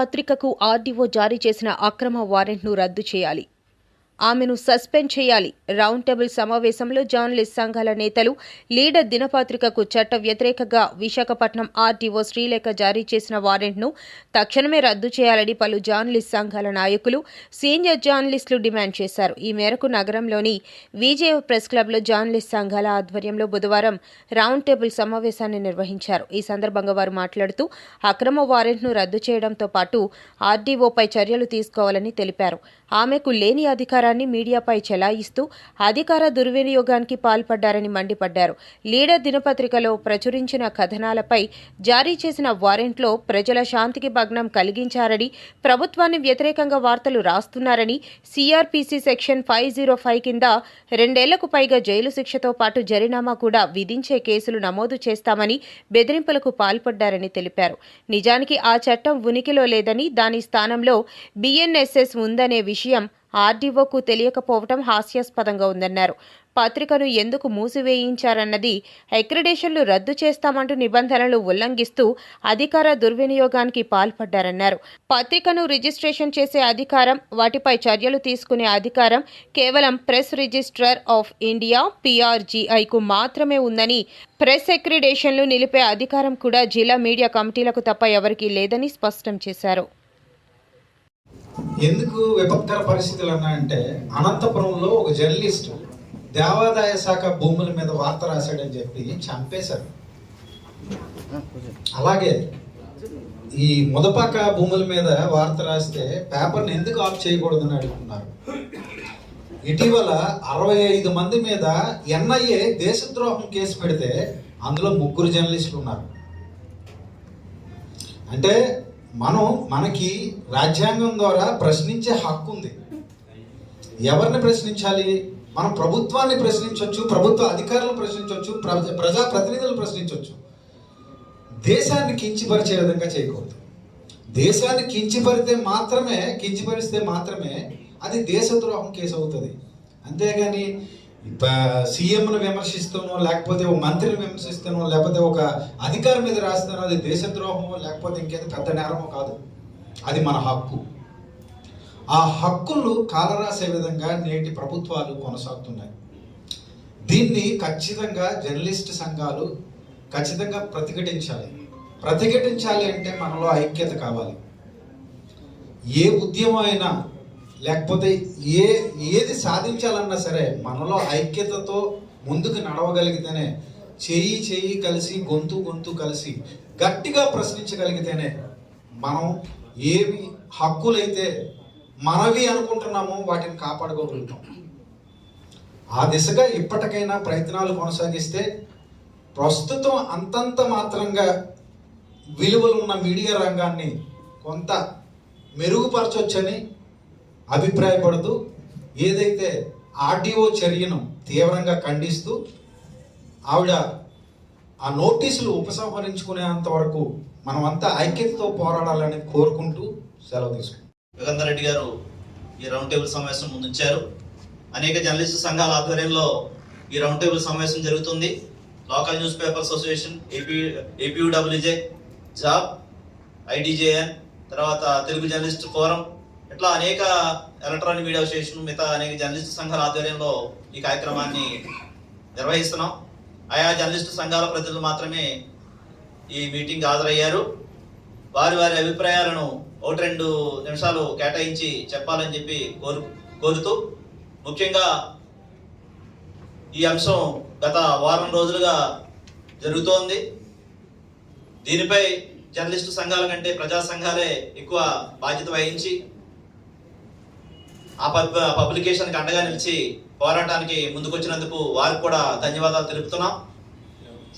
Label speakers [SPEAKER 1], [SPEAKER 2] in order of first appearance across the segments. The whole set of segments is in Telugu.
[SPEAKER 1] పత్రికకు ఆర్డీఓ జారీ చేసిన అక్రమ వారెంట్ను రద్దు చేయాలి. ఆమెను సస్పెండ్ చేయాలి. రౌండ్ టేబుల్ సమావేశంలో జర్నలిస్ట్ సంఘాల నేతలు లీడర్ దినపత్రికకు చట్ట వ్యతిరేకంగా విశాఖపట్నం ఆర్డీఓ శ్రీలేఖ జారీ చేసిన వారెంట్ను తక్షణమే రద్దు చేయాలని పలు జర్నలిస్ట్ సంఘాల నాయకులు సీనియర్ జర్నలిస్టులు డిమాండ్ చేశారు. ఈ మేరకు నగరంలోని విజయ ప్రెస్ క్లబ్లో జర్నలిస్ట్ సంఘాల ఆధ్వర్యంలో బుధవారం రౌండ్ టేబుల్ సమావేశాన్ని నిర్వహించారు. ఈ సందర్భంగా వారు మాట్లాడుతూ అక్రమ వారెంట్ను రద్దు చేయడంతో పాటు ఆర్డీఓపై చర్యలు తీసుకోవాలని తెలిపారు. ఆమెకు లేని అధికారాన్ని మీడియాపై చెలాయిస్తూ అధికార దుర్వినియోగానికి పాల్పడ్డారని మండిపడ్డారు. లీడర్ దినపత్రికలో ప్రచురించిన కథనాలపై జారీ చేసిన వారెంట్లో ప్రజల శాంతికి భగ్నం కలిగించారని ప్రభుత్వాన్ని వ్యతిరేకంగా వార్తలు రాస్తున్నారని CRPC section five zero five కింద రెండేళ్ళకు పైగా జైలు శిక్షతో పాటు జరినామా కూడా విధించే కేసులు నమోదు చేస్తామని బెదిరింపులకు పాల్పడ్డారని తెలిపారు. నిజానికి ఆ చట్టం ఉనికిలో లేదని దాని స్థానంలో బిఎన్ఎస్ఎస్ ఉందనే విషయం ఆర్డీఓకు తెలియకపోవటం హాస్యాస్పదంగా ఉందన్నారు. పత్రికను ఎందుకు మూసివేయించారన్నది అక్రిడేషన్లు రద్దు చేస్తామంటూ నిబంధనలు ఉల్లంఘిస్తూ అధికార దుర్వినియోగానికి పాల్పడ్డారన్నారు. పత్రికను రిజిస్ట్రేషన్ చేసే అధికారం వాటిపై చర్యలు తీసుకునే అధికారం కేవలం ప్రెస్ రిజిస్ట్రార్ ఆఫ్ ఇండియా పీఆర్జీఐకు మాత్రమే ఉందని ప్రెస్ అక్రిడేషన్లు నిలిపే అధికారం కూడా జిల్లా మీడియా కమిటీలకు తప్ప ఎవరికీ లేదని స్పష్టం చేశారు.
[SPEAKER 2] ఎందుకు విపత్కర పరిస్థితులు అన్నాయంటే అనంతపురంలో ఒక జర్నలిస్ట్ దేవాదాయ శాఖ భూముల మీద వార్త రాశాడని చెప్పి చంపేశారు. అలాగే ఈ ముదపాక భూముల మీద వార్త రాస్తే పేపర్ని ఎందుకు ఆఫ్ చేయకూడదని అడుగుతున్నారు. ఇటీవల అరవై ఐదు మంది మీద ఎన్ఐఏ దేశద్రోహం కేసు పెడితే అందులో ముగ్గురు జర్నలిస్టులు ఉన్నారు. అంటే మనం మనకి రాజ్యాంగం ద్వారా ప్రశ్నించే హక్కు ఉంది. ఎవరిని ప్రశ్నించాలి? మనం ప్రభుత్వాన్ని ప్రశ్నించవచ్చు ప్రభుత్వ అధికారులను ప్రశ్నించవచ్చు ప్రజా ప్రజా ప్రతినిధులను ప్రశ్నించవచ్చు దేశాన్ని కించిపరిచే విధంగా చేయకూడదు. దేశాన్ని కించిపరితే మాత్రమే కించిపరిస్తే మాత్రమే అది దేశద్రోహం కేసు అవుతుంది అంతేగాని సీఎంను విమర్శిస్తానో లేకపోతే ఒక మంత్రిని విమర్శిస్తానో లేకపోతే ఒక అధికారి మీద రాస్తానో అది దేశద్రోహమో లేకపోతే ఇంకేదో పెద్ద నేరమో కాదు. అది మన హక్కు. ఆ హక్కులు కాలరాసే విధంగా నేటి ప్రభుత్వాలు కొనసాగుతున్నాయి. దీన్ని ఖచ్చితంగా జర్నలిస్ట్ సంఘాలు ఖచ్చితంగా ప్రతిఘటించాలి. ప్రతిఘటించాలి అంటే మనలో ఐక్యత కావాలి. ఏ ఉద్యమం అయినా లేకపోతే ఏ ఏది సాధించాలన్నా సరే మనలో ఐక్యతతో ముందుకు నడవగలిగితేనే చెయ్యి చెయ్యి కలిసి గొంతు గొంతు కలిసి గట్టిగా ప్రశ్నించగలిగితేనే మనం ఏవి హక్కులైతే మనవి అనుకుంటున్నామో వాటిని కాపాడుకోగలుగుతాం. ఆ దిశగా ఇప్పటికైనా ప్రయత్నాలు కొనసాగిస్తే ప్రస్తుతం అంతంత మాత్రంగా విలువలు ఉన్న మీడియా రంగాన్ని కొంత మెరుగుపరచవచ్చని అభిప్రాయపడుతూ ఏదైతే ఆర్డీఓ చర్యను తీవ్రంగా ఖండిస్తూ ఆవిడ ఆ నోటీసులు ఉపసంహరించుకునేంత వరకు మనమంతా ఐక్యతతో పోరాడాలని కోరుకుంటూ సెలవు తీసుకుంటాం
[SPEAKER 3] యుగంధర్ రెడ్డి గారు ఈ రౌండ్ టేబుల్ సమావేశం ముందుంచారు. అనేక జర్నలిస్టు సంఘాల ఆధ్వర్యంలో ఈ రౌండ్ టేబుల్ సమావేశం జరుగుతుంది. Local news paper association AP APUWJ job ఐడిజేఎన్ తర్వాత తెలుగు జర్నలిస్ట్ ఫోరం ఇట్లా అనేక ఎలక్ట్రానిక్ మీడియా అసోసియేషన్ మిగతా అనేక జర్నలిస్టు సంఘాల ఆధ్వర్యంలో ఈ కార్యక్రమాన్ని నిర్వహిస్తున్నాం. ఆయా జర్నలిస్టు సంఘాల ప్రతినిధులు మాత్రమే ఈ మీటింగ్ హాజరయ్యారు. వారి వారి అభిప్రాయాలను ఒకటి రెండు నిమిషాలు కేటాయించి చెప్పాలని చెప్పి కోరు కోరుతూ ముఖ్యంగా ఈ అంశం గత వారం రోజులుగా జరుగుతోంది. దీనిపై జర్నలిస్టు సంఘాల కంటే ప్రజా సంఘాలే ఎక్కువ బాధ్యత వహించి ఆ పబ్ పబ్లికేషన్కి అండగా నిలిచి పోరాటానికి ముందుకొచ్చినందుకు వారికి కూడా ధన్యవాదాలు తెలుపుతున్నాం.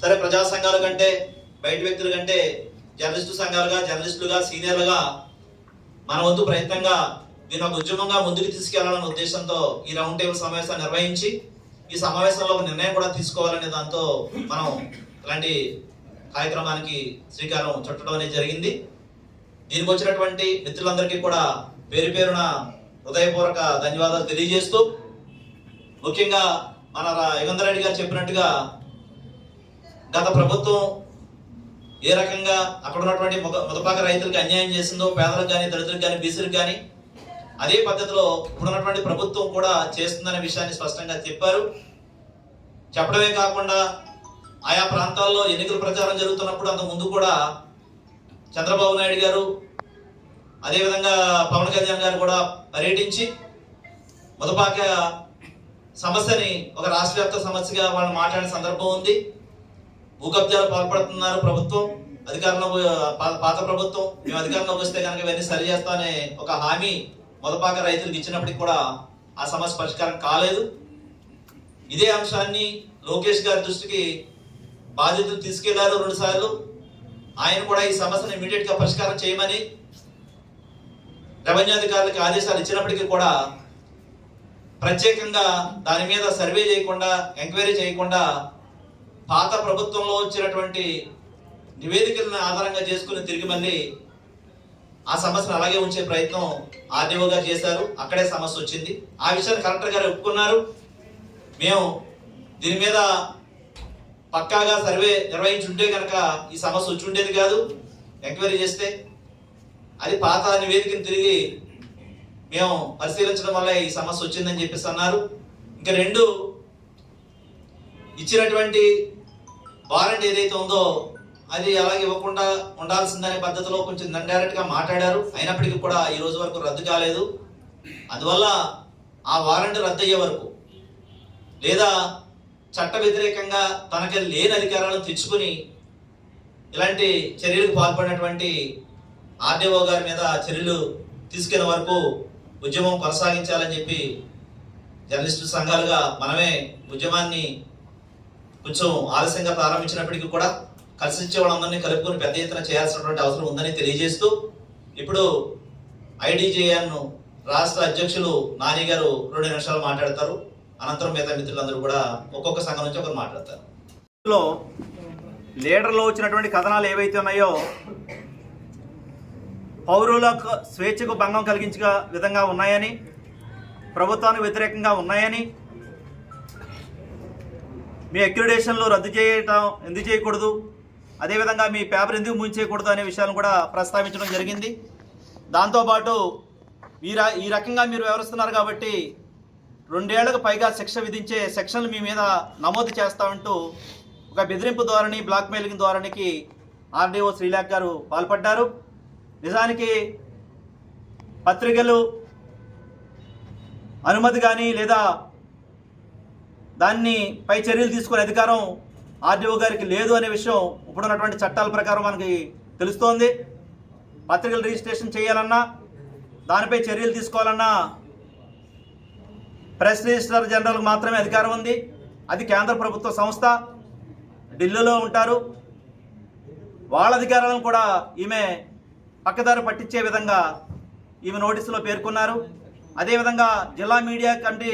[SPEAKER 3] సరే ప్రజా సంఘాల కంటే బయట వ్యక్తుల కంటే జర్నలిస్టు సంఘాలుగా జర్నలిస్టులుగా సీనియర్లుగా మన వంతు ప్రయత్నంగా దీని ఒక ఉద్యమంగా ముందుకు తీసుకెళ్ళాలనే ఉద్దేశంతో ఈ రౌండ్ టేబుల్ సమావేశాన్ని నిర్వహించి ఈ సమావేశంలో ఒక నిర్ణయం కూడా తీసుకోవాలనే దాంతో మనం ఇలాంటి కార్యక్రమానికి శ్రీకారం చుట్టడం అనేది జరిగింది. దీనికి వచ్చినటువంటి మిత్రులందరికీ కూడా పేరు పేరున హృదయపూర్వక ధన్యవాదాలు తెలియజేస్తూ ముఖ్యంగా మన రా- యుగంధర్ రెడ్డి గారు చెప్పినట్టుగా గత ప్రభుత్వం
[SPEAKER 4] ఏ రకంగా అక్కడ ఉన్నటువంటి ముద ముదపాక రైతులకు అన్యాయం చేసిందో పేదలకు కానీ దళితులకు కానీ బీసీలకు కానీ అదే పద్ధతిలో ఇప్పుడున్నటువంటి ప్రభుత్వం కూడా చేస్తుందనే విషయాన్ని స్పష్టంగా చెప్పారు. చెప్పడమే కాకుండా ఆయా ప్రాంతాల్లో ఎన్నికల ప్రచారం జరుగుతున్నప్పుడు అంత ముందు కూడా చంద్రబాబు నాయుడు గారు అదేవిధంగా పవన్ కళ్యాణ్ గారు కూడా పర్యటించి ముదపాక సమస్యని ఒక రాష్ట్ర వ్యాప్త సమస్యగా వాళ్ళు మాట్లాడిన సందర్భం ఉంది. భూకబ్జాలు పాల్పడుతున్నారు ప్రభుత్వం. అధికారంలో పాత ప్రభుత్వం. మేము అధికారంలోకి వస్తే కనుక ఇవన్నీ సరి చేస్తామనే ఒక హామీ మొదపాక రైతులకు ఇచ్చినప్పటికి కూడా ఆ సమస్య పరిష్కారం కాలేదు. ఇదే అంశాన్ని లోకేష్ గారి దృష్టికి బాధ్యతలు తీసుకెళ్ళారు రెండు సార్లు ఆయన కూడా ఈ సమస్యను ఇమీడియట్గా పరిష్కారం చేయమని రెవెన్యూ అధికారులకు ఆదేశాలు ఇచ్చినప్పటికీ కూడా ప్రత్యేకంగా దాని మీద సర్వే చేయకుండా ఎంక్వైరీ చేయకుండా పాత ప్రభుత్వంలో వచ్చినటువంటి నివేదికలను ఆధారంగా చేసుకుని తిరిగి మళ్ళీ ఆ సమస్యను అలాగే ఉంచే ప్రయత్నం ఆర్డీఓ గారు చేశారు. అక్కడే సమస్య వచ్చింది. ఆ విషయాన్ని కలెక్టర్ గారు ఒప్పుకున్నారు. మేము దీని మీద పక్కాగా సర్వే నిర్వహించుంటే కనుక ఈ సమస్య వచ్చి ఉండేది కాదు. ఎంక్వైరీ చేస్తే అది పాత నివేదికను తిరిగి మేము పరిశీలించడం వల్ల ఈ సమస్య వచ్చిందని చెప్పేసి అన్నారు. ఇంకా రెండు ఇచ్చినటువంటి వారెంట్ ఏదైతే ఉందో అది అలాగే ఇవ్వకుండా ఉండాల్సిందనే పద్ధతిలో కొంచెం ఇండైరెక్ట్గా మాట్లాడారు. అయినప్పటికీ కూడా ఈ రోజు వరకు రద్దు కాలేదు. అందువల్ల ఆ వారెంట్ రద్దు అయ్యే వరకు లేదా చట్ట వ్యతిరేకంగా తనకి లేని అధికారాలను తెచ్చుకుని ఇలాంటి చర్యలకు పాల్పడినటువంటి ఆర్డీఓ గారి మీద చర్యలు తీసుకెళ్ళే వరకు ఉద్యమం కొనసాగించాలని చెప్పి జర్నలిస్టు సంఘాలుగా మనమే ఉద్యమాన్ని కొంచెం ఆలస్యంగా ప్రారంభించినప్పటికీ కూడా కలిసి వాళ్ళందరినీ కలుపుకొని పెద్ద ఎత్తున చేయాల్సినటువంటి అవసరం ఉందని తెలియజేస్తూ ఇప్పుడు ఐడిజేఎన్ను రాష్ట్ర అధ్యక్షులు నాని గారు రెండు నిమిషాలు మాట్లాడతారు. అనంతరం మిగతా మిత్రులందరూ కూడా ఒక్కొక్క సంఘం నుంచి ఒకరు మాట్లాడతారు.
[SPEAKER 3] లీడర్లో వచ్చినటువంటి కథనాలు ఏవైతే ఉన్నాయో పౌరులకు స్వేచ్ఛకు భంగం కలిగించే విధంగా ఉన్నాయని ప్రభుత్వానికి వ్యతిరేకంగా ఉన్నాయని మీ అక్రిడేషన్లు రద్దు చేయటం ఎందుకు చేయకూడదు? అదేవిధంగా మీ పేపర్ ఎందుకు ముంచేయకూడదు అనే విషయాలను కూడా ప్రస్తావించడం జరిగింది. దాంతోపాటు ఈ ర ఈ రకంగా మీరు వ్యవహరిస్తున్నారు కాబట్టి రెండేళ్ళకు పైగా శిక్ష విధించే సెక్షన్లు మీ మీద నమోదు చేస్తామంటూ ఒక బెదిరింపు ధోరణి బ్లాక్మెయిలింగ్ ధోరణికి ఆర్డీఓ శ్రీలాక్ గారు పాల్పడ్డారు. నిజానికి పత్రికలు అనుమతి కానీ లేదా దాన్ని పై చర్యలు తీసుకునే అధికారం ఆర్డీఓ గారికి లేదు అనే విషయం ఇప్పుడున్నటువంటి చట్టాల ప్రకారం మనకి తెలుస్తోంది. పత్రికలు రిజిస్ట్రేషన్ చేయాలన్నా దానిపై చర్యలు తీసుకోవాలన్నా ప్రెస్ రిజిస్ట్రార్ జనరల్కి మాత్రమే అధికారం ఉంది. అది కేంద్ర ప్రభుత్వ సంస్థ ఢిల్లీలో ఉంటారు. వాళ్ళ అధికారాలను కూడా ఈమె పక్కదారి పట్టించే విధంగా ఈమె నోటీసులో పేర్కొన్నారు. అదేవిధంగా జిల్లా మీడియా కమిటీ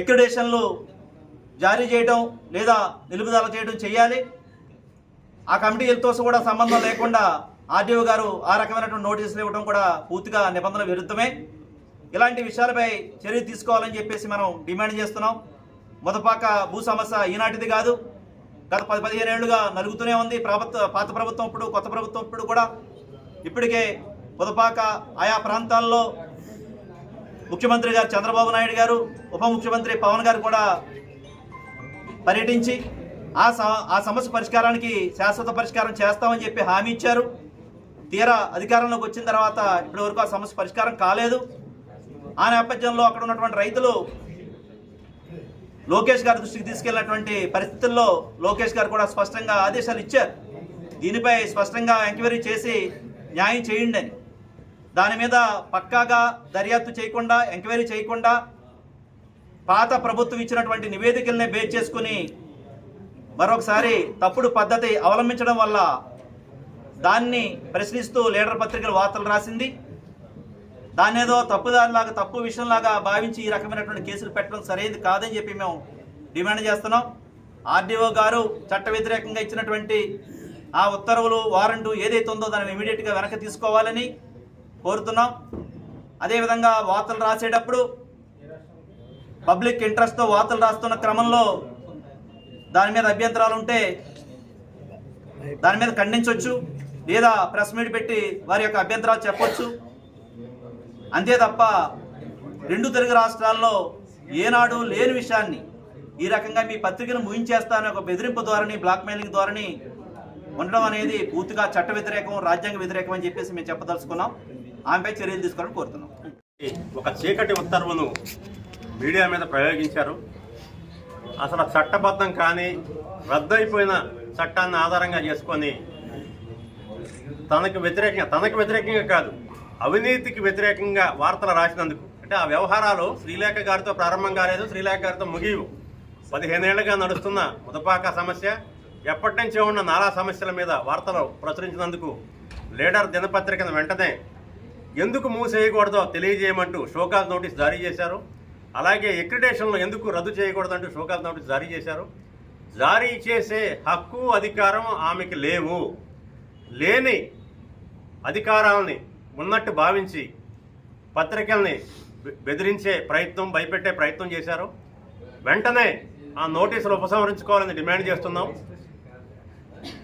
[SPEAKER 3] ఎక్రిడేషన్లు జారీ చేయడం లేదా నిలుపుదల చేయడం చేయాలి. ఆ కమిటీలతో కూడా సంబంధం లేకుండా ఆర్డీఓ గారు ఆ రకమైనటువంటి నోటీసులు ఇవ్వడం కూడా పూర్తిగా నిబంధనల విరుద్ధమే. ఇలాంటి విషయాలపై చర్య తీసుకోవాలని చెప్పేసి మనం డిమాండ్ చేస్తున్నాం. మొదపాక భూ సమస్య ఈనాటిది కాదు. గత పది పదిహేను ఏళ్ళుగా నలుగుతూనే ఉంది. ప్రభుత్వ పాత ప్రభుత్వం ఇప్పుడు కొత్త ప్రభుత్వం ఇప్పుడు కూడా ఇప్పటికే పొదపాక ఆయా ప్రాంతాల్లో ముఖ్యమంత్రి గారు చంద్రబాబు నాయుడు గారు ఉప ముఖ్యమంత్రి పవన్ గారు కూడా పర్యటించి ఆ స- ఆ సమస్య పరిష్కారానికి శాశ్వత పరిష్కారం చేస్తామని చెప్పి హామీ ఇచ్చారు. తీరా అధికారంలోకి వచ్చిన తర్వాత ఇప్పటి వరకు ఆ సమస్య పరిష్కారం కాలేదు. ఆ నేపథ్యంలో అక్కడ ఉన్నటువంటి రైతులు లోకేష్ గారి దృష్టికి తీసుకెళ్ళినటువంటి పరిస్థితుల్లో లోకేష్ గారు కూడా స్పష్టంగా ఆదేశాలు ఇచ్చారు. దీనిపై స్పష్టంగా ఎంక్వైరీ చేసి న్యాయం చేయండి అని. దాని మీద పక్కాగా దర్యాప్తు చేయకుండా ఎంక్వైరీ చేయకుండా పాత ప్రభుత్వం ఇచ్చినటువంటి నివేదికలనే బేస్ చేసుకుని మరొకసారి తప్పుడు పద్ధతి అవలంబించడం వల్ల దాన్ని ప్రశ్నిస్తూ లీడర్ పత్రికలు వార్తలు రాసింది. దాన్ని ఏదో తప్పుదారిలాగా తప్పు విషయంలాగా భావించి ఈ రకమైనటువంటి కేసులు పెట్టడం సరైనది కాదని చెప్పి మేము డిమాండ్ చేస్తున్నాం. ఆర్డీఓ గారు చట్ట వ్యతిరేకంగా ఇచ్చినటువంటి ఆ ఉత్తర్వులు వారంటు ఏదైతే ఉందో దాన్ని ఇమీడియట్గా వెనక్కి తీసుకోవాలని కోరుతున్నాం. అదేవిధంగా వార్తలు రాసేటప్పుడు పబ్లిక్ ఇంట్రెస్ట్తో వార్తలు రాస్తున్న క్రమంలో దాని మీద అభ్యంతరాలు ఉంటే దాని మీద ఖండించవచ్చు లేదా ప్రెస్ మీట్ పెట్టి వారి యొక్క అభ్యంతరాలు చెప్పొచ్చు. అంతే తప్ప రెండు తెలుగు రాష్ట్రాల్లో ఏనాడు లేని విషయాన్ని ఈ రకంగా మీ పత్రికను ముగించేస్తానని ఒక బెదిరింపు ధోరణి బ్లాక్మెయిలింగ్ ద్వారాని ఉండడం అనేది పూర్తిగా చట్ట వ్యతిరేకం రాజ్యాంగ వ్యతిరేకం అని చెప్పేసి మేము చెప్పదలుచుకున్నాం. ఆమెపై చర్యలు తీసుకోవాలని కోరుతున్నాం.
[SPEAKER 5] ఒక చీకటి ఉత్తర్వును మీడియా మీద ప్రయోగించారు. అసలు చట్టబద్ధం కానీ రద్దయిపోయిన చట్టాన్ని ఆధారంగా చేసుకొని తనకు వ్యతిరేకంగా తనకు వ్యతిరేకంగా కాదు అవినీతికి వ్యతిరేకంగా వార్తలు రాసినందుకు. అంటే ఆ వ్యవహారాలు శ్రీలేఖ గారితో ప్రారంభం కాలేదు శ్రీలేఖ గారితో ముగియవు. పదిహేనేళ్ళుగా నడుస్తున్న ముదపాక సమస్య ఎప్పటి నుంచే ఉన్న నాలా సమస్యల మీద వార్తలు ప్రచురించినందుకు లీడర్ దినపత్రికను వెంటనే ఎందుకు మూసేయకూడదో తెలియజేయమంటూ షోకాజ్ నోటీస్ జారీ చేశారు. అలాగే ఎక్రిడేషన్లు ఎందుకు రద్దు చేయకూడదంటూ షోకాజ్ నోటీస్ జారీ చేశారు. జారీ చేసే హక్కు అధికారం ఆమెకి లేవు. లేని అధికారాలని ఉన్నట్టు భావించి పత్రికల్ని బెదిరించే ప్రయత్నం భయపెట్టే ప్రయత్నం చేశారు. వెంటనే ఆ నోటీసులు ఉపసంహరించుకోవాలని డిమాండ్ చేస్తున్నాం.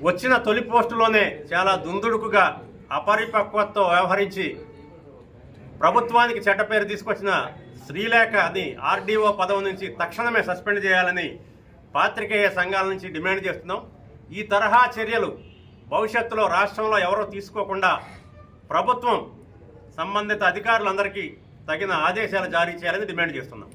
[SPEAKER 5] వచ్చిన తొలి పోస్టులోనే చాలా దుందుడుకుగా అపరిపక్వతతో వ్యవహరించి ప్రభుత్వానికి చెడ్డ పేరు తీసుకొచ్చిన శ్రీలేఖని ఆర్డీఓ పదవి నుంచి తక్షణమే సస్పెండ్ చేయాలని పాత్రికేయ సంఘాల నుంచి డిమాండ్ చేస్తున్నాం. ఈ తరహా చర్యలు భవిష్యత్తులో రాష్ట్రంలో ఎవరో తీసుకోకుండా ప్రభుత్వం సంబంధిత అధికారులందరికీ తగిన ఆదేశాలు జారీ చేయాలని డిమాండ్ చేస్తున్నాం.